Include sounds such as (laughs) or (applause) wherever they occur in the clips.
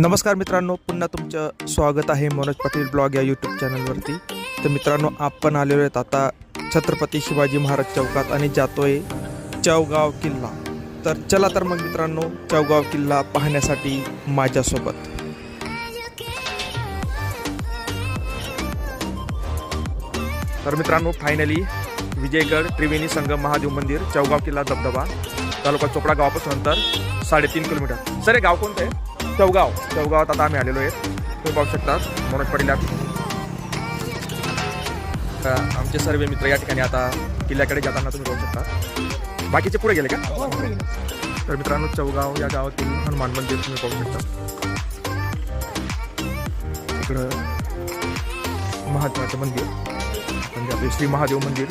नमस्कार मित्रांनो पुन्हा तुमचं स्वागत आहे मनोज पाटील ब्लॉग या यूट्यूब चॅनलवरती. तर मित्रांनो आपण आलेलो आहेत आता छत्रपती शिवाजी महाराज चौकात आणि जातोय चौगाव किल्ला. तर चला तर मग मित्रांनो चौगाव किल्ला पाहण्यासाठी माझ्यासोबत. तर मित्रांनो फायनली विजयगड त्रिवेणी संगम महादेव मंदिर चौगाव किल्ला धबधबा तालुका चोपडा गावापासून अंतर साडेतीन किलोमीटर. सर हे गाव कोणतं आहे? चौगाव. चौगावात आता आम्ही आलेलो आहे तुम्ही पाहू शकता मनोज पाटील आमचे सर्व मित्र या ठिकाणी आता किल्ल्याकडे जाताना तुम्ही पाहू शकता. बाकीचे पुढे गेले का? तर मित्रांनो चौगाव या गावातील हनुमान मंदिर तुम्ही पाहू शकता. इकडं महादेवाचं मंदिर. म्हणजे आपले श्री महादेव मंदिर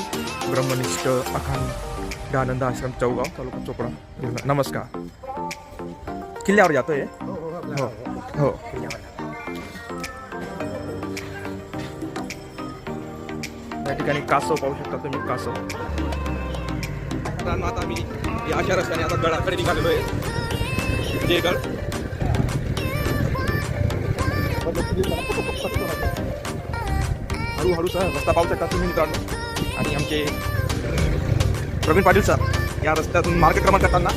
ब्रह्मनिष्ठ अखंड आनंद आश्रम चौगाव तालुका चोपडा. नमस्कार. किल्ल्यावर जातोय. हो हो. या ठिकाणी कासव पाहू शकता तुम्ही कासव. मित्रांनो आता आम्ही या अशा रस्त्याने आता गडाकडे निघालेलो आहे. विजयगड हळूहळू सर रस्ता पाहू शकता तुम्ही मित्रांनो. आणि आमचे प्रवीण पाटील सर या रस्त्यातून मार्ग क्रमांक करताना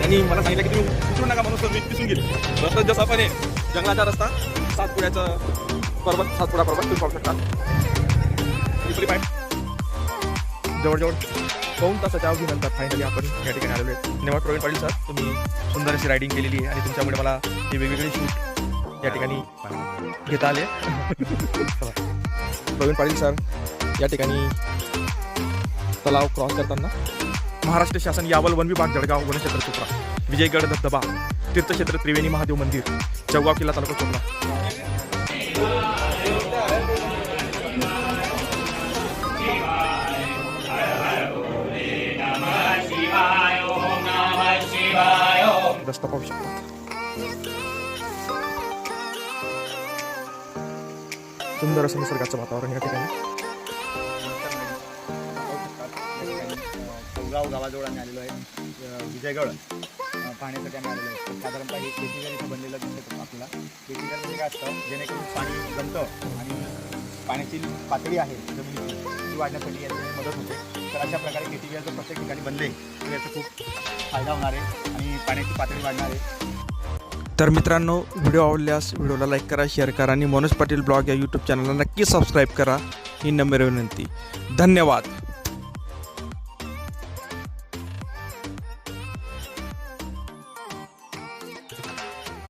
त्यांनी मला सांगितलं की तुम्ही विचारू नका म्हणून मी दिसून गेले. रस्ता जसा पण आहे जंगलाचा रस्ता सातपुड्याचा पर्वत सातपुडा पर्वत तुम्ही पाहू शकता. पिपरी पाईप जवळजवळ दोन तासाच्या अवधीनंतर फायनली आपण या ठिकाणी आलेलो आहे. धन्यवाद प्रवीण पाटील सर तुम्ही सुंदर अशी रायडिंग केलेली आहे आणि तुमच्यामुळे मला हे वेगवेगळे शूट या ठिकाणी घेता आले. (laughs) प्रवीण पाटील सर या ठिकाणी तलाव क्रॉस करताना महाराष्ट्र शासन यावल वन विभाग जळगाव वनक्षेत्र चोपडा विजयगड धबधबा तीर्थक्षेत्र त्रिवेणी महादेव मंदिर चौगाव किल्ला तालुका चोपडा. रस्ता पाहू शकता सुंदर असं निसर्गाचं वातावरण या ठिकाणी. गाव गावाजवळ आम्ही आलेलो आहे. विजयगड. अ, पाहण्यासाठी आम्ही आलेलो आहे. साधारणतः हे केटीगर बनलेलं दिसत आपल्याला? केटीगर म्हणजे काय असतं? जेणेकरून पाणी जमतं आणि पाण्याची पातळी आहे जमिनीची ती वाढण्यासाठी याची मदत होते. तर अशा प्रकारे केटीगर जर प्रत्येक ठिकाणी बनले तर याचा खूप फायदा होणार आहे आणि पाण्याची पातळी वाढणार आहे. तर मित्रांनो व्हिडिओ आवडल्यास व्हिडिओला लाईक करा शेअर करा आणि मनोज पाटील ब्लॉग या यूट्यूब चॅनलला नक्की सबस्क्राईब करा. ही नम्र विनंती. धन्यवाद.